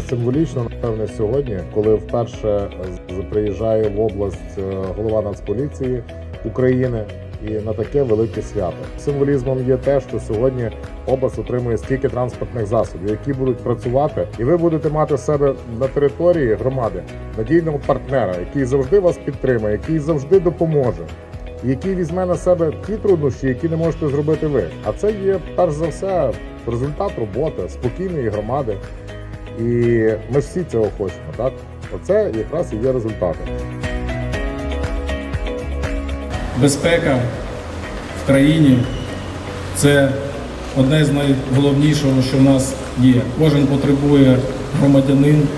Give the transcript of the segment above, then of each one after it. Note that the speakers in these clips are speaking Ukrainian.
Символічно, напевне, сьогодні, коли вперше приїжджає в область е, голова Нацполіції України і на таке велике свято. Символізмом є те, що сьогодні область отримує стільки транспортних засобів, які будуть працювати, і ви будете мати себе на території громади надійного партнера, який завжди вас підтримає, який завжди допоможе. Який візьме на себе ті труднощі, які не можете зробити ви. А це є перш за все результат роботи спокійної громади. І ми всі цього хочемо, так? Оце якраз і є результати. Безпека в країні це одне з найголовнішого, що в нас є. Кожен потребує громадянин,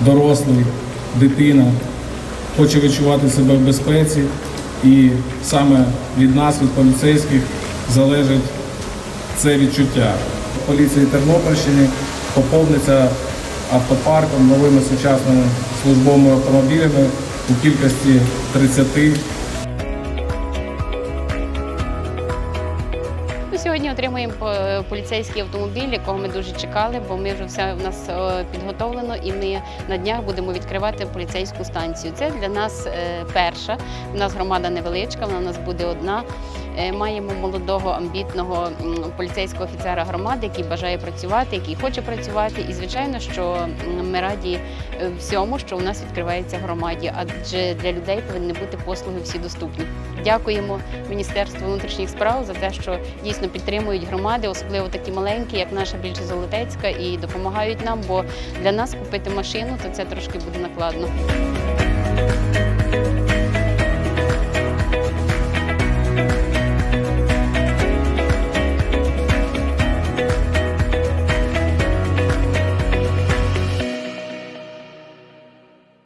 дорослий, дитина, хоче відчувати себе в безпеці, і саме від нас, від поліцейських, залежить це відчуття. Поліції Тернопільщини поповниться автопарком, новими сучасними службовими автомобілями у кількості 30 сьогодні отримуємо е, поліцейський автомобіль, якого ми дуже чекали, бо ми вже все в нас е, підготовлено, і ми на днях будемо відкривати поліцейську станцію. Це для нас е, перша. У нас громада невеличка, вона у нас буде одна. Е, Маємо молодого амбітного поліцейського офіцера громади, який бажає працювати, який хоче працювати. І звичайно, що ми раді е, всьому, що у нас відкривається громаді, адже для людей повинні бути послуги всі доступні. Дякуємо Міністерству внутрішніх справ за те, що дійсно підтримують громади, особливо такі маленькі, як наша більше Золотецька, і допомагають нам. Бо для нас купити машину то це трошки буде накладно.